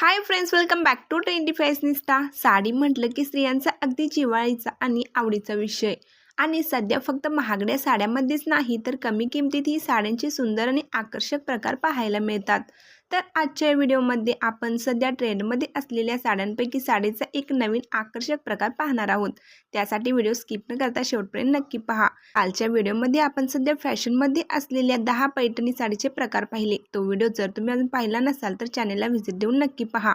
Hi friends welcome back to twenty fashionista sari म्हटलं की स्त्रियांचा अगदी जिव्हाळीचा आणि आवडीचा विषय. आणि सध्या फक्त महागड्या साड्यामध्येच नाही तर कमी किमतीत ही साड्यांचे सुंदर आणि आकर्षक प्रकार पाहायला मिळतात. तर आजच्या व्हिडिओमध्ये आपण सध्या ट्रेंडमध्ये असलेल्या साड्यांपैकी साडीचा एक नवीन आकर्षक प्रकार पाहणार आहोत. त्यासाठी व्हिडिओ स्किप न करता शेवटपर्यंत नक्की पहा. कालच्या व्हिडिओमध्ये आपण सध्या फॅशनमध्ये असलेल्या दहा पैठणी साडीचे प्रकार पाहिले. तो व्हिडिओ जर तुम्ही अजून पाहिला नसाल तर चॅनेलला व्हिजिट देऊन नक्की पहा.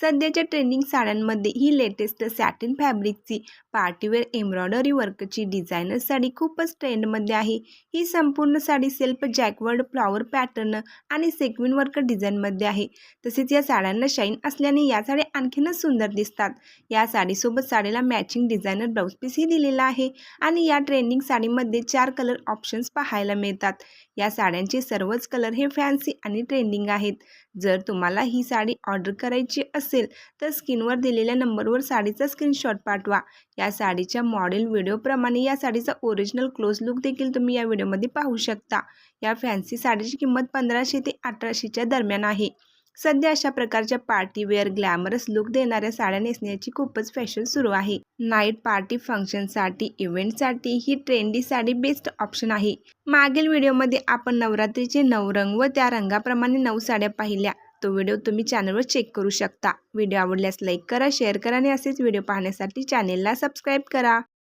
सध्याच्या ट्रेंडिंग साड्यांमध्ये ही लेटेस्ट सॅटिन फॅब्रिकची पार्टीवेअर एम्ब्रॉयडरी वर्कची डिझायनर साडी खूपच ट्रेंडमध्ये आहे. ही संपूर्ण sari self jacquard flower pattern आणि सेक्विन वर्क डिझाईनमध्ये आहे. तसेच या साड्यांना शाईन असल्याने या साड्या आणखीनच सुंदर दिसतात. या साडीसोबत साडीला मॅचिंग डिझायनर ब्लाऊज पीसही दिलेला आहे आणि या ट्रेंडिंग साडीमध्ये चार कलर ऑप्शन्स पाहायला मिळतात. या साड्यांचे सर्वच कलर हे फॅन्सी आणि ट्रेंडिंग आहेत. जर तुम्हाला ही साडी ऑर्डर करायची असेल तर स्क्रीनवर दिलेल्या नंबरवर साडीचा स्क्रीनशॉट पाठवा. या साडीच्या मॉडेल व्हिडिओप्रमाणे या साडीचा ओरिजिनल क्लोज लुक देखील तुम्ही या व्हिडिओमध्ये पाहू शकता. या फॅन्सी साडीची किंमत पंधराशे ते अठराशेच्या दरम्यान आहे. सध्या अशा प्रकारच्या पार्टीवेअर ग्लॅमरस लुक देणाऱ्या साड्या नेसण्याची खूपच फॅशन सुरू आहे. नाईट पार्टी फंक्शनसाठी इव्हेंटसाठी ही ट्रेंडी साडी बेस्ट ऑप्शन आहे. मागील व्हिडिओमध्ये आपण नवरात्रीचे नऊ रंग व त्या रंगाप्रमाणे नऊ साड्या पाहिल्या. तो व्हिडिओ तुम्ही चॅनलवर चेक करू शकता. व्हिडिओ आवडल्यास लाईक करा शेअर करा आणि असेच व्हिडिओ पाहण्यासाठी चॅनेलला सबस्क्राईब करा.